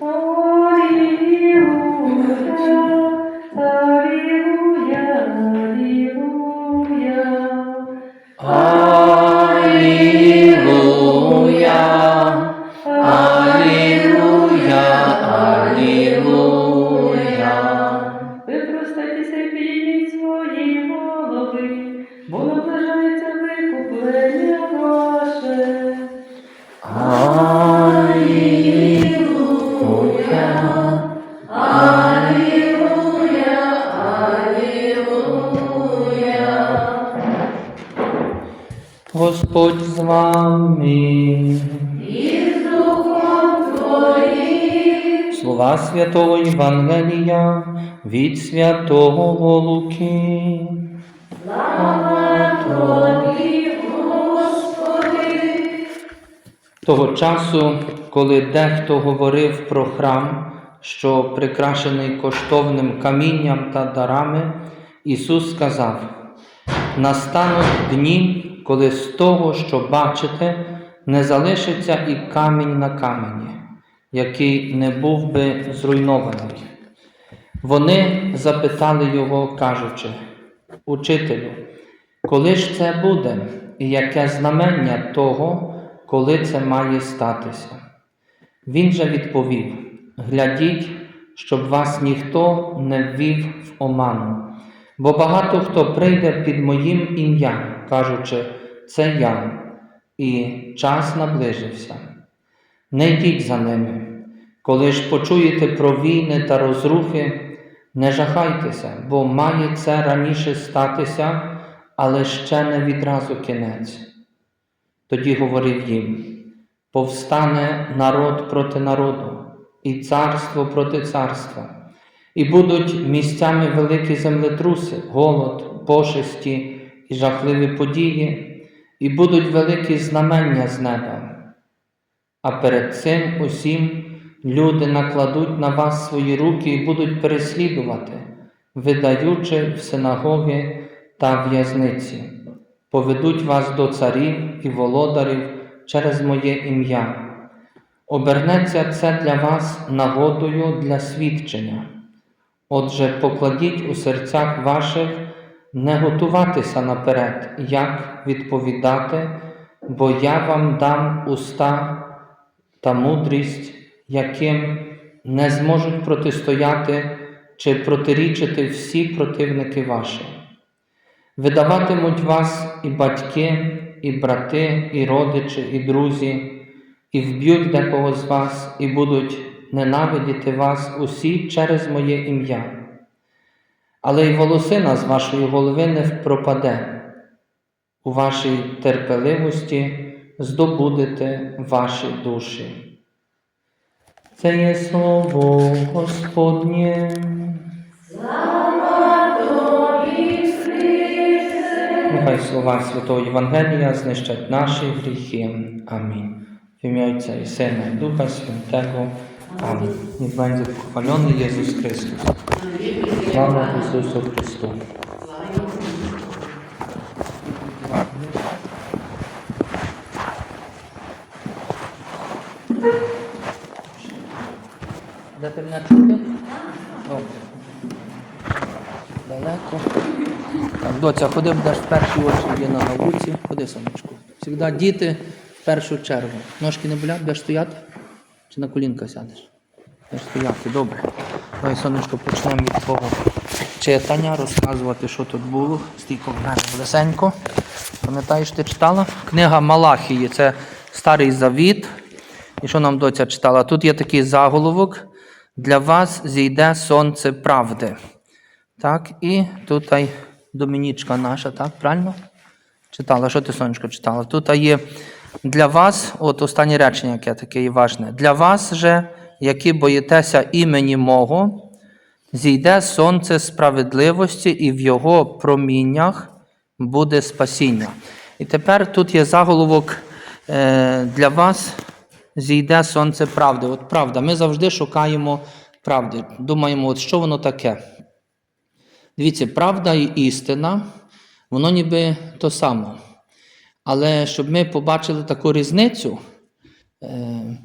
Holy Spirit. Господь з вами. Слова святого Євангелія від святого Луки. Того часу, коли дехто говорив про храм, що прикрашений коштовним камінням та дарами, Ісус сказав: настануть дні, коли з того, що бачите, не залишиться і камінь на камені, який не був би зруйнований. Вони запитали його, кажучи, Учителю, коли ж це буде, і яке знамення того, коли це має статися? Він же відповів: Глядіть, щоб вас ніхто не ввів в оману, бо багато хто прийде під моїм ім'ям, кажучи, це я, і час наближився. Не йдіть за ними. Коли ж почуєте про війни та розрухи, не жахайтеся, бо має це раніше статися, але ще не відразу кінець. Тоді говорив їм: повстане народ проти народу, і царство проти царства, і будуть місцями великі землетруси, голод, пошесті і жахливі події, і будуть великі знамення з неба. А перед цим усім люди накладуть на вас свої руки і будуть переслідувати, видаючи в синагоги та в'язниці, поведуть вас до царів і володарів через моє ім'я. Обернеться це для вас нагодою для свідчення. Отже, покладіть у серцях ваших не готуватися наперед, як відповідати, бо я вам дам уста та мудрість, яким не зможуть протистояти чи протирічити всі противники ваші. Видаватимуть вас і батьки, і брати, і родичі, і друзі, і вб'ють декого з вас, і будуть ненавидіти вас усі через моє ім'я. Але й волосина з вашої голови не пропаде. У вашій терпеливості здобудете ваші душі. Це є слово Господнє. Нехай слова Святого Євангелія знищать наші гріхи. Амінь. В ім'я Отця і Сина і Духа Святого. Амінь. Będzie pochwalony Jezus Chrystus. Слава Ісусу Христу. Де ти мене чути? Добре. Далеко. Так, доця, ходи, будеш в перші очі на науці. Ходи, сонечку. Всегда діти в першу чергу. Ножки не болять, будеш стояти? Чи на колінка сядеш? Будеш стояти, добре. Давай, сонечко, почнемо від твого читання, розказувати, що тут було. Стійко в мене блесенько. Пам'ятаєш, ти читала? Книга Малахії, це старий завіт. І що нам доця читала? Тут є такий заголовок. Для вас зійде сонце правди. Так, і тут Домінічка наша, так, правильно? Читала, що ти, сонечко, читала? Тут є для вас, от останнє речення, яке таке є важне. Для вас же, які боїтеся імені мого, зійде сонце справедливості, і в його проміннях буде спасіння. І тепер тут є заголовок е, для вас зійде сонце правди. От правда, ми завжди шукаємо правди. Думаємо, от що воно таке. Дивіться, правда і істина, воно ніби то само. Але щоб ми побачили таку різницю, е,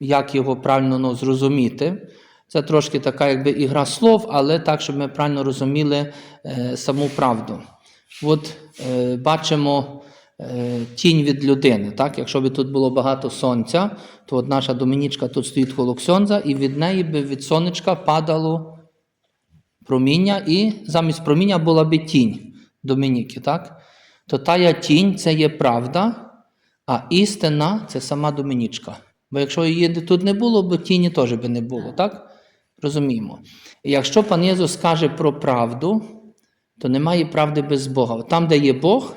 як його правильно ну, зрозуміти. Це трошки така якби ігра слов, але так, щоб ми правильно розуміли е, саму правду. От е, бачимо тінь від людини. Так? Якщо б тут було багато сонця, то от наша домінічка тут стоїть холоксондза, і від неї би від сонечка падало проміння, і замість проміння була би тінь Домініки. Так? То тая тінь це є правда, а істина це сама Домінічка. Бо якщо її тут не було, бо тіні теж би не було, так? Розуміємо. І якщо пан Єзус каже про правду, то немає правди без Бога. Там, де є Бог,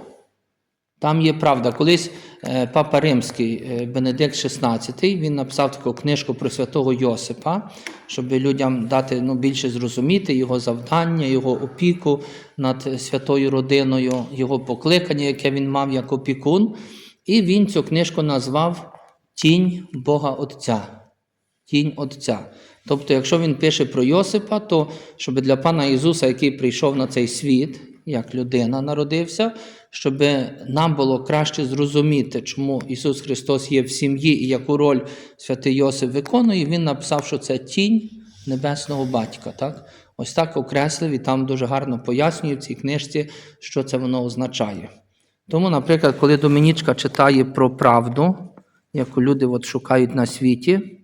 там є правда. Колись е, папа Римський е, Бенедикт XVI, він написав таку книжку про святого Йосипа, щоб людям дати ну, більше зрозуміти його завдання, його опіку над святою родиною, його покликання, яке він мав як опікун. І він цю книжку назвав Тінь Бога Отця. Тінь Отця. Тобто, якщо він пише про Йосипа, то щоб для пана Ісуса, який прийшов на цей світ, як людина народився, щоб нам було краще зрозуміти, чому Ісус Христос є в сім'ї і яку роль святий Йосип виконує, він написав, що це тінь небесного батька. Так? Ось так окреслив і там дуже гарно пояснює в цій книжці, що це воно означає. Тому, наприклад, коли Домінічка читає про правду, яку люди от шукають на світі,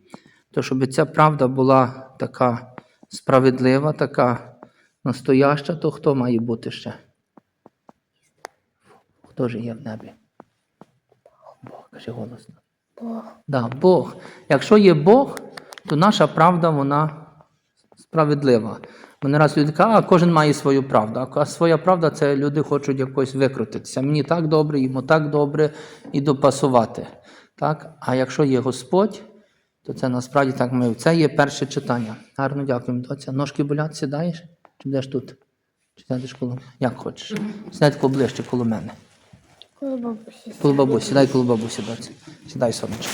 то щоб ця правда була така справедлива, така настояща, то хто має бути ще? Хто ж є в небі? Бог, каже голосно. Бог. Да, Бог. Якщо є Бог, то наша правда вона справедлива. Мене раз люди кажуть, а кожен має свою правду. А своя правда це люди хочуть якось викрутитися. Мені так добре, йому так добре і допасувати. Так? А якщо є Господь, то це насправді так ми. Це є перше читання. Гарно дякуємо, доця. Ножки болять, сідаєш? Чи йдеш тут? Чи сядеш коло? Як хочеш. Тако ближче коло мене. Коли бабусі. Коло бабусі, сідай бабусі, доці. Сідай, сонечко.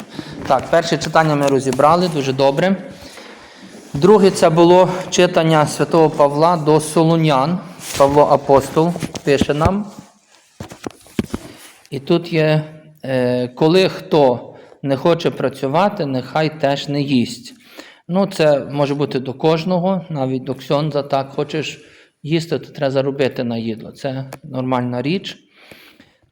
Так, перше читання ми розібрали, дуже добре. Друге це було читання святого Павла до Солунян. Павло Апостол пише нам. І тут є, е, коли хто не хоче працювати, нехай теж не їсть. Ну, це може бути до кожного, навіть до ксьондза, так, хочеш їсти, то треба заробити на їдло. Це нормальна річ.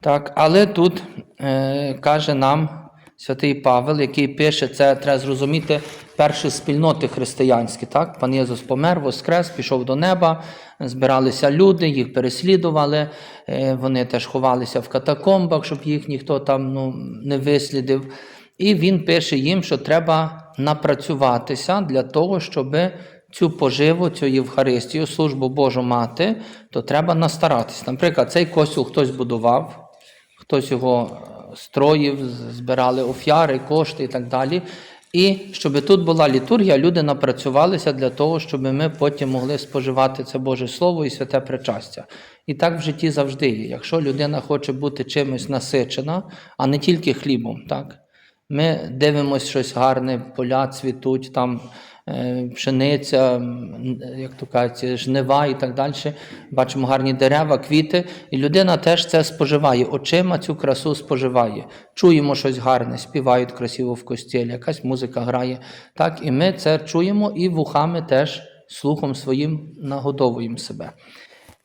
Так, але тут е, каже нам святий Павел, який пише, це треба зрозуміти перші спільноти християнські. Так? Пан Єсус помер, воскрес, пішов до неба, збиралися люди, їх переслідували, е, вони теж ховалися в катакомбах, щоб їх ніхто там ну, не вислідив. І він пише їм, що треба напрацюватися для того, щоб цю поживу, цю Євхаристію, службу Божу мати, то треба настаратися. Наприклад, цей костюл хтось будував, хтось його строїв, збирали офяри, кошти і так далі. І щоб тут була літургія, люди напрацювалися для того, щоб ми потім могли споживати це Боже Слово і святе причастя. І так в житті завжди є. Якщо людина хоче бути чимось насичена, а не тільки хлібом, так? Ми дивимося щось гарне, поля цвітуть, там пшениця, як то кажуть, жнива і так далі. Бачимо гарні дерева, квіти. І людина теж це споживає, очима цю красу споживає. Чуємо щось гарне, співають красиво в костілі, якась музика грає. Так, і ми це чуємо і вухами теж слухом своїм нагодовуємо себе.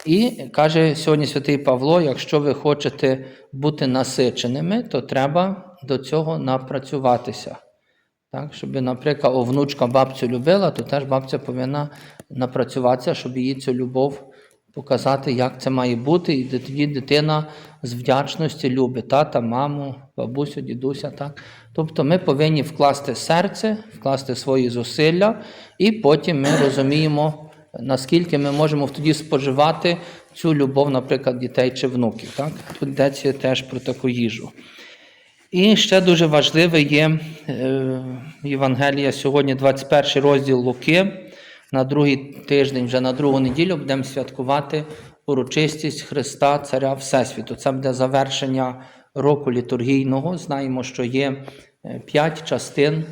І каже сьогодні святий Павло: якщо ви хочете бути насиченими, то треба до цього напрацюватися. Так, щоб, наприклад, о, внучка бабцю любила, то теж бабця повинна напрацюватися, щоб їй цю любов показати, як це має бути. І тоді дитина з вдячності любить тата, маму, бабусю, дідуся. Так? Тобто ми повинні вкласти серце, вкласти свої зусилля, і потім ми розуміємо, наскільки ми можемо тоді споживати цю любов, наприклад, дітей чи внуків. Так? Тут йдеться теж про таку їжу. І ще дуже важливе є е, Євангелія сьогодні, 21 розділ Луки. На другий тиждень, вже на другу неділю, будемо святкувати урочистість Христа, Царя Всесвіту. Це буде завершення року літургійного. Знаємо, що є е, п'ять частин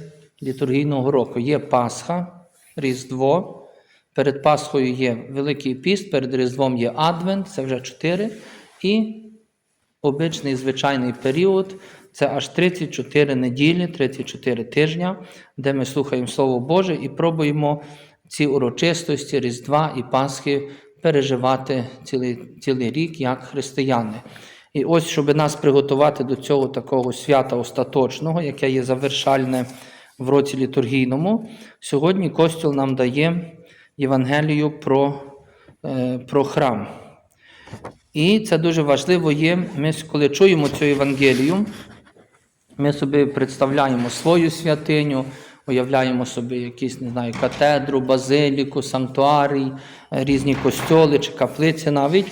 літургійного року. Є Пасха, Різдво. Перед Пасхою є Великий піст, перед Різдвом є Адвент, це вже чотири. І обичний звичайний період. Це аж 34 неділі, 34 тижня, де ми слухаємо Слово Боже і пробуємо ці урочистості Різдва і Пасхи переживати цілий, цілий рік як християни. І ось, щоб нас приготувати до цього такого свята остаточного, яке є завершальне в році літургійному, сьогодні Костюл нам дає Євангелію про, е, про храм. І це дуже важливо є. Ми, коли чуємо цю Євангелію, ми собі представляємо свою святиню, уявляємо собі якісь, не знаю, катедру, базиліку, санктуарій, різні костьоли чи каплиці навіть.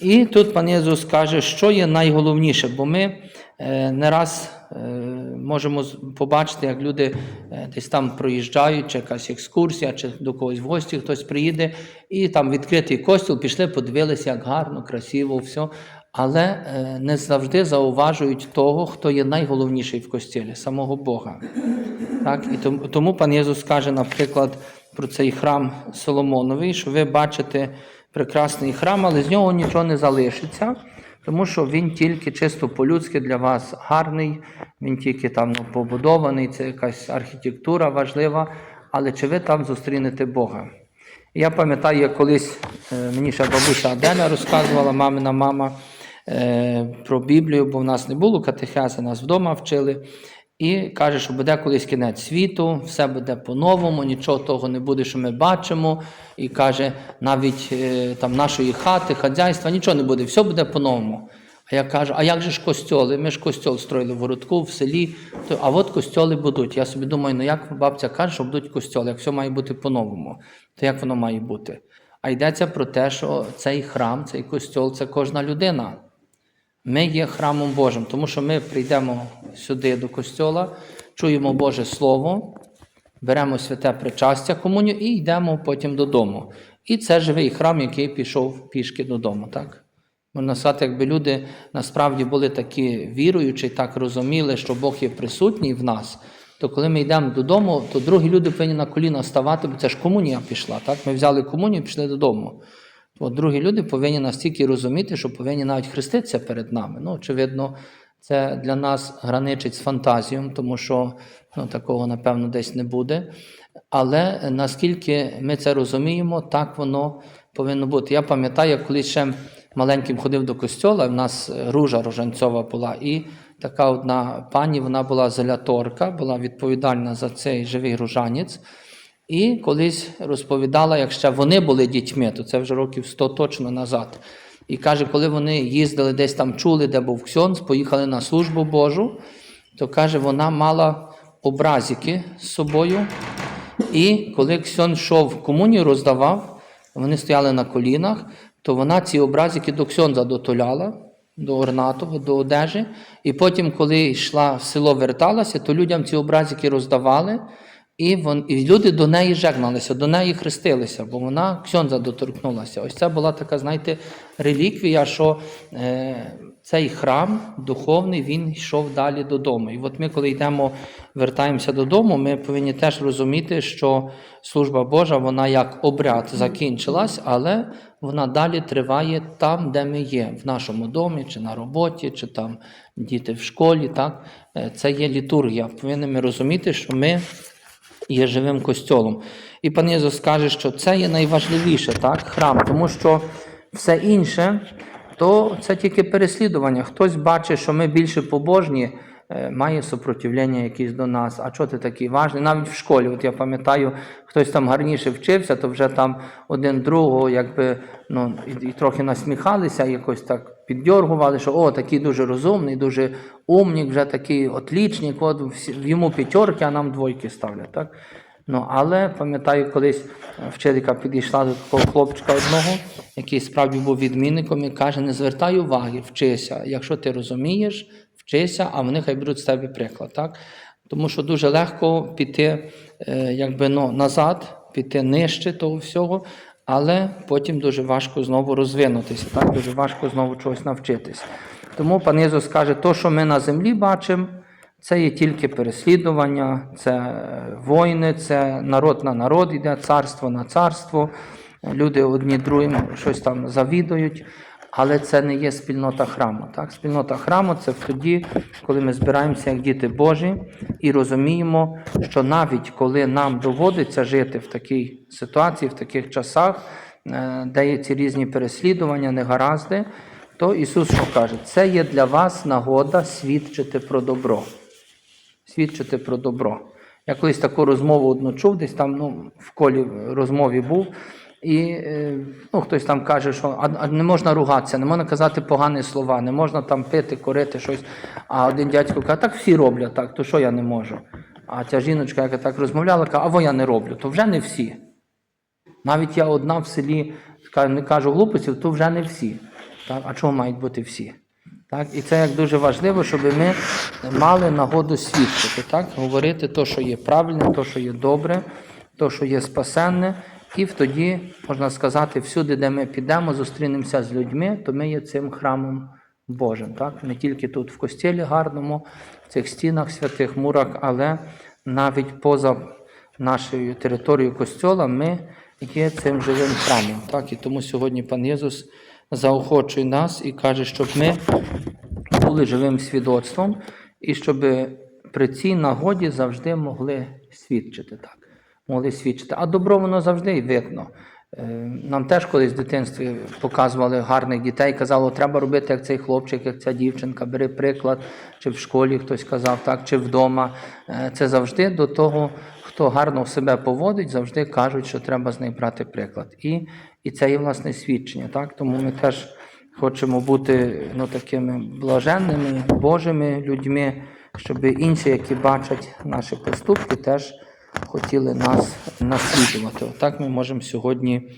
І тут пан Єсус каже, що є найголовніше, бо ми е, не раз е, можемо побачити, як люди е, десь там проїжджають, чи якась екскурсія, чи до когось в гості хтось приїде, і там відкритий костюл, пішли, подивилися, як гарно, красиво, все. Але е, не завжди зауважують того, хто є найголовніший в костілі, самого Бога. Так? І тому, пан Єсус каже, наприклад, про цей храм Соломоновий, що ви бачите прекрасний храм, але з нього нічого не залишиться, тому що він тільки чисто по-людськи для вас гарний, він тільки там ну, побудований, це якась архітектура важлива, але чи ви там зустрінете Бога? Я пам'ятаю, як колись е, мені ще бабуся Аделя розказувала, мамина мама, про Біблію, бо в нас не було катехези, нас вдома вчили. І каже, що буде колись кінець світу, все буде по-новому, нічого того не буде, що ми бачимо. І каже, навіть е, там нашої хати, хазяйства, нічого не буде, все буде по-новому. А я кажу, а як же ж костьоли? Ми ж костьол строїли в городку, в селі. А от костьоли будуть. Я собі думаю, ну як бабця каже, що будуть костьоли, як все має бути по-новому, то як воно має бути? А йдеться про те, що цей храм, цей костьол це кожна людина. Ми є храмом Божим, тому що ми прийдемо сюди до костьола, чуємо Боже Слово, беремо святе причастя комунію і йдемо потім додому. І це живий храм, який пішов пішки додому. Так? Можна сказати, якби люди насправді були такі віруючі, так розуміли, що Бог є присутній в нас, то коли ми йдемо додому, то другі люди повинні на коліна ставати, бо це ж комунія пішла. Так? Ми взяли комунію і пішли додому. От другі люди повинні настільки розуміти, що повинні навіть хреститися перед нами. Ну, очевидно, це для нас граничить з фантазією, тому що ну, такого, напевно, десь не буде. Але наскільки ми це розуміємо, так воно повинно бути. Я пам'ятаю, як колись ще маленьким ходив до костьола, в нас ружа рожанцова була, і така одна пані, вона була зеляторка, була відповідальна за цей живий ружанець. І колись розповідала, як ще вони були дітьми, то це вже років 100 точно назад. І каже, коли вони їздили десь там чули, де був ксьонц, поїхали на службу Божу, то каже, вона мала образики з собою. І коли ксьон йшов комунію роздавав, вони стояли на колінах, то вона ці образики до ксьонза дотуляла, до орнату, до одежі. І потім, коли йшла в село, верталася, то людям ці образики роздавали. І, вон, і люди до неї жегналися, до неї хрестилися, бо вона ксьонза доторкнулася. Ось це була така, знаєте, реліквія, що е, цей храм духовний він йшов далі додому. І от ми, коли йдемо, вертаємося додому, ми повинні теж розуміти, що служба Божа, вона як обряд закінчилась, але вона далі триває там, де ми є, в нашому домі, чи на роботі, чи там діти в школі. Так? Е, Це є літургія. Повинні ми розуміти, що ми є живим костьолом. І пан Єзус каже, що це є найважливіше, так, храм, тому що все інше, то це тільки переслідування. Хтось бачить, що ми більше побожні, має супротивлення якесь до нас. А що ти такий важний? Навіть в школі, от я пам'ятаю, хтось там гарніше вчився, то вже там один другого якби, ну, і, і трохи насміхалися, якось так піддьоргували, що о, такий дуже розумний, дуже умник, вже такий отлічник, от йому п'ятерки, а нам двойки ставлять. Так? Ну, але пам'ятаю, колись вчителька підійшла до такого хлопчика одного, який справді був відмінником, і каже: не звертай уваги, вчися. Якщо ти розумієш, вчися, а вони хай беруть з тебе приклад. Так? Тому що дуже легко піти е, якби, ну, назад, піти нижче того всього, але потім дуже важко знову розвинутися, так? дуже важко знову чогось навчитися. Тому пан Єсус каже, то, що ми на землі бачимо, це є тільки переслідування, це е, війни, це народ на народ йде, царство на царство. Люди одні другим щось там завідують. Але це не є спільнота храму. Так? Спільнота храму це тоді, коли ми збираємося як діти Божі і розуміємо, що навіть коли нам доводиться жити в такій ситуації, в таких часах, е, де є ці різні переслідування, негаразди, то Ісус що каже? Це є для вас нагода свідчити про добро свідчити про добро. Я колись таку розмову одну чув, десь там ну, в колі розмові був, і е, ну, хтось там каже, що а, не можна ругатися, не можна казати погані слова, не можна там пити, корити щось. А один дядько каже, так всі роблять так, то що я не можу? А ця жіночка, яка так розмовляла, каже, а во я не роблю, то вже не всі. Навіть я одна в селі не кажу глупостів, то вже не всі. Так? А чого мають бути всі? Так? І це як дуже важливо, щоб ми мали нагоду свідчити, так? говорити те, що є правильне, те, що є добре, те, що є спасенне. І тоді, можна сказати, всюди, де ми підемо, зустрінемося з людьми, то ми є цим храмом Божим. Так? Не тільки тут в костілі гарному, в цих стінах, святих мурах, але навіть поза нашою територією костьола ми є цим живим храмом. Так? І тому сьогодні пан Єсус заохочує нас і каже, щоб ми були живим свідоцтвом і щоб при цій нагоді завжди могли свідчити. Так? Могли свідчити. А добро воно завжди видно. Е, Нам теж колись в дитинстві показували гарних дітей, казали, треба робити як цей хлопчик, як ця дівчинка, бери приклад, чи в школі хтось казав, так, чи вдома. Е, Це завжди до того, хто гарно себе поводить, завжди кажуть, що треба з неї брати приклад. І, і це є власне свідчення. Так? Тому ми теж хочемо бути ну, такими блаженними, Божими людьми, щоб інші, які бачать наші поступки, теж хотіли нас наслідувати. Отак ми можемо сьогодні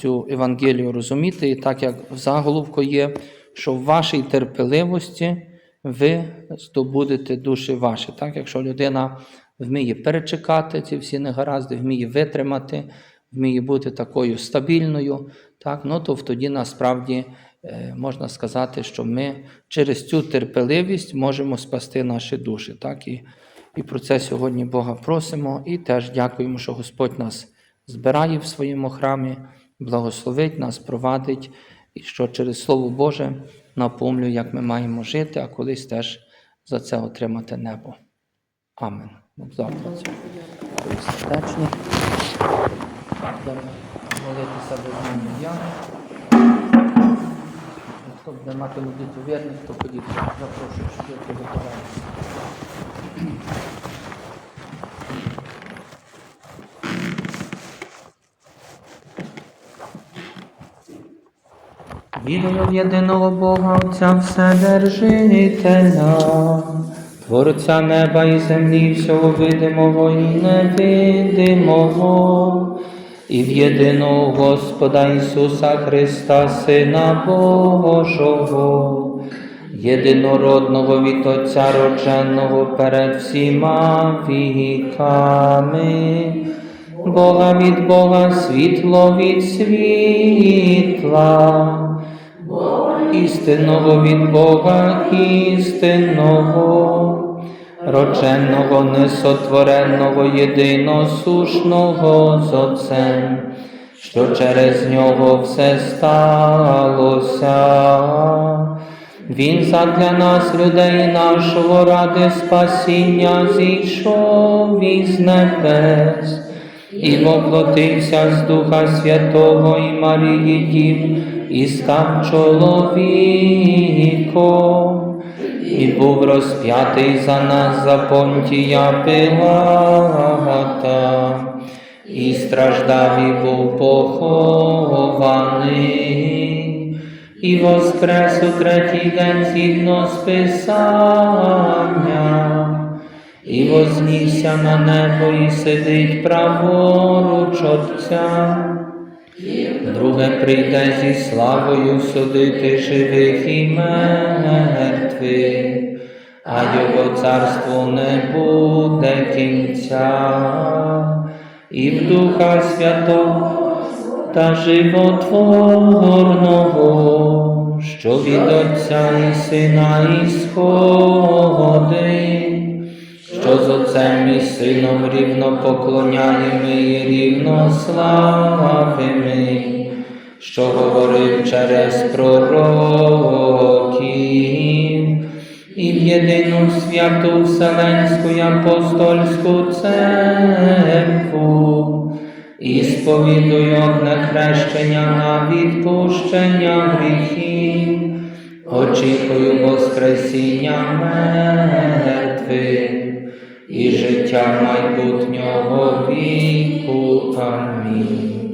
цю Евангелію розуміти, і так як в заголовку є, що в вашій терпеливості ви здобудете душі ваші. Так, якщо людина вміє перечекати ці всі негаразди, вміє витримати, вміє бути такою стабільною, так, ну то тоді насправді е, можна сказати, що ми через цю терпеливість можемо спасти наші душі. Так, і, і про це сьогодні Бога просимо і теж дякуємо, що Господь нас збирає в своєму храмі, благословить нас, провадить, і що через Слово Боже наповнює, як ми маємо жити, а колись теж за це отримати небо. Амен. Сердечні. Молитися без мене я. Хто буде мати молитву вірних, то ходіть. Запрошую, щоб ви приготувалися. Вірую в єдиного Бога Отця Вседержителя, Творця неба і землі, всього видимого і невидимого, і в єдиного Господа Ісуса Христа, Сина Божого, єдинородного від Отця родженого перед всіма віками. Бога від Бога, світло від світла, істинного від Бога, істинного, родженого, несотвореного, єдиносушного з Отцем, що через нього все сталося. Він задля нас, людей нашого, ради спасіння зійшов із небес і воплотився з Духа Святого і Марії Дів, і став чоловіком, і був розп'ятий за нас за понтія Пилата, і страждав, і був похований, і воскрес у третій день згідно з Писанням. І вознісся на небо і сидить праворуч Отця. Друге прийде зі славою судити живих і мертвих, а його царству не буде кінця, і в Духа Святого та животворного, що від Отця і Сина ісходить, що з Отцем і Сином рівно поклоняємо і рівно славимо, що говорив через пророків, і в єдину святу Вселенську і апостольську церкву, і сповідую одне хрещення на відпущення гріхів, очікую Воскресіння мертвих і життя майбутнього віку. Амінь.